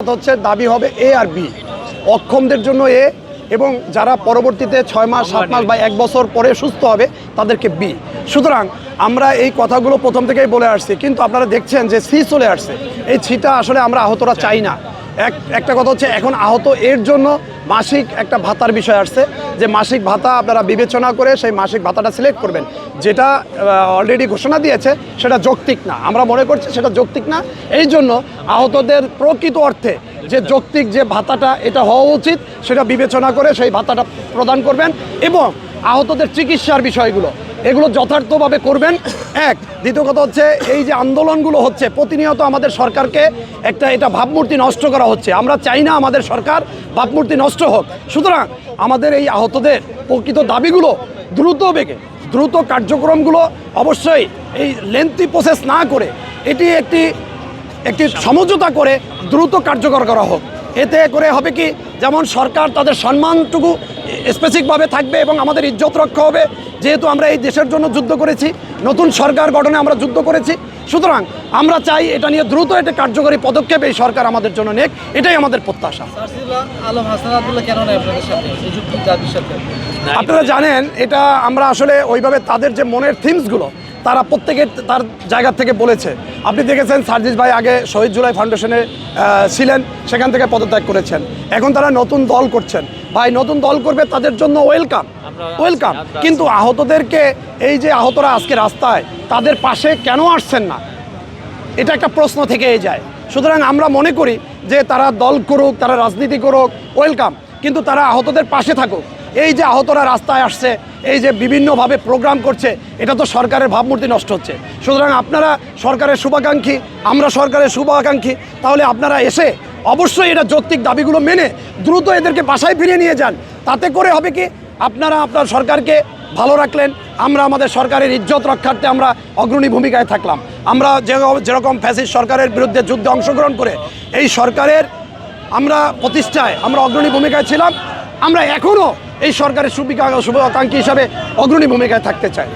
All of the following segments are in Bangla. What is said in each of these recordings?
হচ্ছে দাবি হবে এ আর বি অক্ষমদের জন্য এ এবং যারা পরবর্তীতে ছয় মাস, সাত মাস বা এক বছর পরে সুস্থ হবে, তাদেরকে বি সুতরাং আমরা এই কথাগুলো প্রথম থেকেই বলে আসছি। কিন্তু আপনারা দেখছেন যে সি চলে আসছে। এই ছিটা আসলে আমরা আহতরা চাই না। এক, একটা কথা হচ্ছে, এখন আহত এর জন্য মাসিক একটা ভাতার বিষয় আসছে, যে মাসিক ভাতা আপনারা বিবেচনা করে সেই মাসিক ভাতাটা সিলেক্ট করবেন। যেটা অলরেডি ঘোষণা দিয়েছে, সেটা যৌক্তিক না। আমরা মনে করছি সেটা যৌক্তিক না। এই জন্য আহতদের প্রকৃত অর্থে যে যৌক্তিক যে ভাতাটা এটা হওয়া উচিত, সেটা বিবেচনা করে সেই ভাতাটা প্রদান করবেন। এবং আহতদের চিকিৎসার বিষয়গুলো এগুলো যথার্থভাবে করবেন। এক, দ্বিতীয় কথা হচ্ছে, এই যে আন্দোলনগুলো হচ্ছে, প্রতিনিয়ত আমাদের সরকারকে একটা এটা ভাবমূর্তি নষ্ট করা হচ্ছে। আমরা চাই না আমাদের সরকার ভাবমূর্তি নষ্ট হোক। সুতরাং আমাদের এই আহতদের প্রকৃত দাবিগুলো দ্রুত বেগে, দ্রুত কার্যক্রমগুলো অবশ্যই এই লেন্থি প্রসেস না করে, এটি একটি একটি সমঝোতা করে দ্রুত কার্যকর করা হোক। এতে করে হবে কি? যেমন সরকার তাদের সম্মানটুকু স্পেসিফিকভাবে থাকবে এবং আমাদের ইজ্জত রক্ষা হবে। যেহেতু আমরা এই দেশের জন্য যুদ্ধ করেছি নতুন সরকার গঠনে আমরা যুদ্ধ করেছি। সুতরাং আমরা চাই এটা নিয়ে দ্রুত একটা কার্যকরী পদক্ষেপ এই সরকার আমাদের জন্য নেক এটাই আমাদের প্রত্যাশা। আপনারা জানেন এটা আমরা আসলে ওইভাবে তাদের যে মনের থিমসগুলো তারা প্রত্যেকে তার জায়গা থেকে বলেছে। আপনি দেখেছেন সার্জিস ভাই আগে শহীদ জুলাই ফাউন্ডেশনে ছিলেন সেখান থেকে পদত্যাগ করেছেন। এখন তারা নতুন দল করছেন। ভাই নতুন দল করবে তাদের জন্য ওয়েলকাম ওয়েলকাম কিন্তু আহতদেরকে এই যে আহতরা আজকে রাস্তায় তাদের পাশে কেন আসছেন না? এটা একটা প্রশ্ন থেকেই যায়। সুতরাং আমরা মনে করি যে তারা দল করুক তারা রাজনীতি করুক ওয়েলকাম কিন্তু তারা আহতদের পাশে থাকুক। এই যে আহতরা রাস্তায় আসছে এই যে বিভিন্নভাবে প্রোগ্রাম করছে, এটা তো সরকারের ভাবমূর্তি নষ্ট হচ্ছে। সুতরাং আপনারা সরকারের শুভাকাঙ্ক্ষী, আমরা সরকারের শুভাকাঙ্ক্ষী, তাহলে আপনারা এসে অবশ্যই এটা যৌক্তিক দাবিগুলো মেনে দ্রুত এদেরকে বাসায় ফিরিয়ে নিয়ে যান। তাতে করে হবে কি? আপনারা আপনার সরকারকে ভালো রাখলেন, আমরা আমাদের সরকারের ইজ্জত রক্ষার্থে আমরা অগ্রণী ভূমিকায় থাকলাম। আমরা যে- যেরকম ফ্যাসিস্ট সরকারের বিরুদ্ধে যুদ্ধে অংশগ্রহণ করে, এই সরকারের আমরা প্রতিষ্ঠায় আমরা অগ্রণী ভূমিকায় ছিলাম। আমরা এখনও এই সরকারের সুবিকা শুভাকাঙ্ক্ষী হিসাবে অগ্রণী ভূমিকায় থাকতে চাই।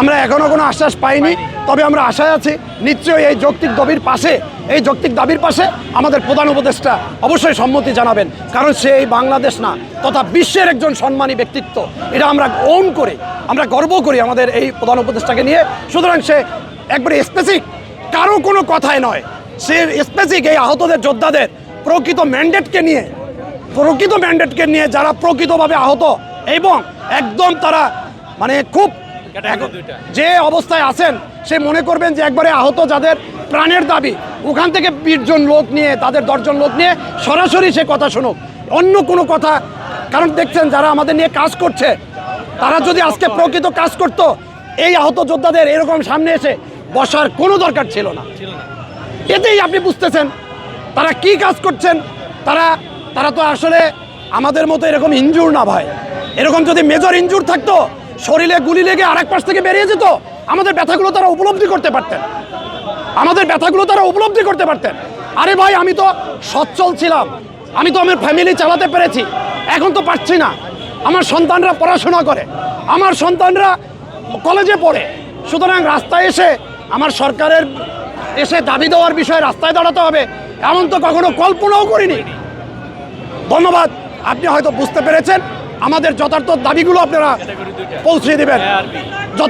আমরা এখনও কোনো আশ্বাস পাইনি তবে আমরা আশায় আছি নিশ্চয়ই এই যৌক্তিক দাবির পাশে এই যৌক্তিক দাবির পাশে আমাদের প্রধান উপদেষ্টা অবশ্যই সম্মতি জানাবেন কারণ সে এই বাংলাদেশ না তথা বিশ্বের একজন সম্মানী ব্যক্তিত্ব। এটা আমরা ওন করি আমরা গর্ব করি আমাদের এই প্রধান উপদেষ্টাকে নিয়ে। সুতরাং সে একবারে স্পেসিক কারও কোনো কথায় নয়। সে স্পেসিক এই আহতদের যোদ্ধাদের প্রকৃত ম্যান্ডেটকে নিয়ে প্রকৃত ম্যান্ডেটকে নিয়ে যারা প্রকৃতভাবে আহত এবং একদম তারা মানে খুব যে অবস্থায় আছেন সে মনে করবেন যে একবারে আহত যাদের প্রাণের দাবি ওখান থেকে বিশজন লোক নিয়ে তাদের দশজন লোক নিয়ে সরাসরি সে কথা শুনুক। অন্য কোনো কথা কারণ দেখছেন যারা আমাদের নিয়ে কাজ করছে তারা যদি আজকে প্রকৃত কাজ করত এই আহত যোদ্ধাদের এরকম সামনে এসে বসার কোনো দরকার ছিল না। এতেই আপনি বুঝতেছেন তারা কি কাজ করছেন তারা তারা তো আসলে আমাদের মতো এরকম ইঞ্জুর না ভাই। এরকম যদি মেজর ইঞ্জুর থাকতো, শরীরে গুলি লেগে আরেক পাশ থেকে বেরিয়ে যেত, আমাদের ব্যথাগুলো তারা উপলব্ধি করতে পারতেন। আমাদের ব্যথাগুলো তারা উপলব্ধি করতে পারতেন। আরে ভাই, আমি তো সচ্ছল ছিলাম। আমি তো আমার ফ্যামিলি চালাতে পেরেছি। এখন তো পারছি না। আমার সন্তানরা পড়াশোনা করে। আমার সন্তানরা কলেজে পড়ে। সুতরাং রাস্তায় এসে আমার সরকারের এসে দাবি দেওয়ার বিষয়ে রাস্তায় দাঁড়াতে হবে। এমন তো কখনো কল্পনাও করিনি। ধন্যবাদ। আপনি হয়তো বুঝতে পেরেছেন আমাদের যথার্থ দাবিগুলো আপনারা পৌঁছে দেবেন। যথা